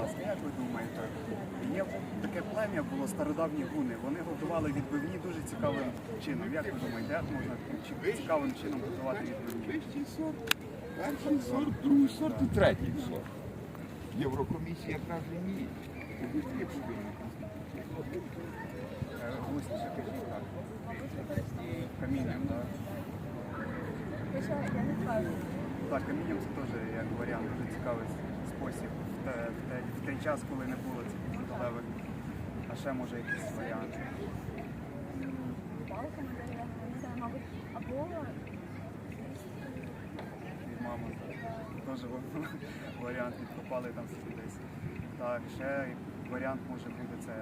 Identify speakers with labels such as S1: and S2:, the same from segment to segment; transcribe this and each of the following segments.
S1: ласка, як ви думаєте, є таке плем'я було стародавні гуни. Вони готували відбивні дуже цікавим чином. Як ви думаєте, як можна таким цікавим чином готувати відбивні?
S2: Перший сорт, перший сорт, другий сорт і третій сорт. Єврокомісія каже ні.
S1: Гусніше кажіть так. Камінням, так? Так, камінням це теж як варіант, дуже цікавий спосіб в, те, в, те, в той час, коли не було цих металевих. А ще може якісь варіанти.
S3: Палками не знаю, мабуть. Або
S1: від мами. Теж варіант відкопали там собі десь. Так, ще варіант може бути це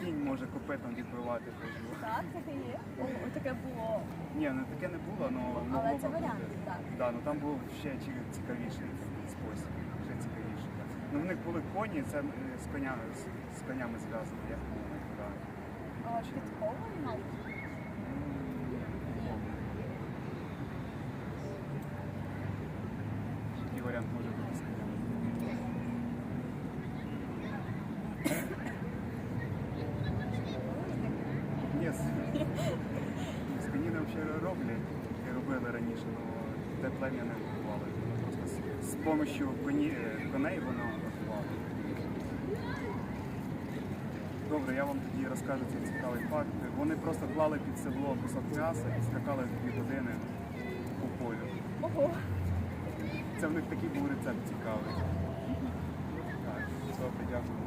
S1: кінь може копитом відбивати теж.
S3: так, таке є. О, таке було.
S1: Ні, ну таке не було, але могло
S3: Але це варіант, так.
S1: Да, ну там був ще ці- цікавіший спосіб. Ще цікавіший. так. Ну в них були коні, це е, з конями, з, з конями зв'язано, як вони да.
S3: А, Підковий, мабуть.
S1: Який варіант може бути з конями? Ні, з, з коніни взагалі роблять і робили раніше, але те плем'я не готували. З, допомогою коні, е, коней воно готувало. Добре, я вам тоді розкажу цей цікавий факт. Вони просто клали під седло кусок м'яса і скакали дві години по полю.
S3: Ого.
S1: Це в них такий був рецепт цікавий. Так, добре, дякую.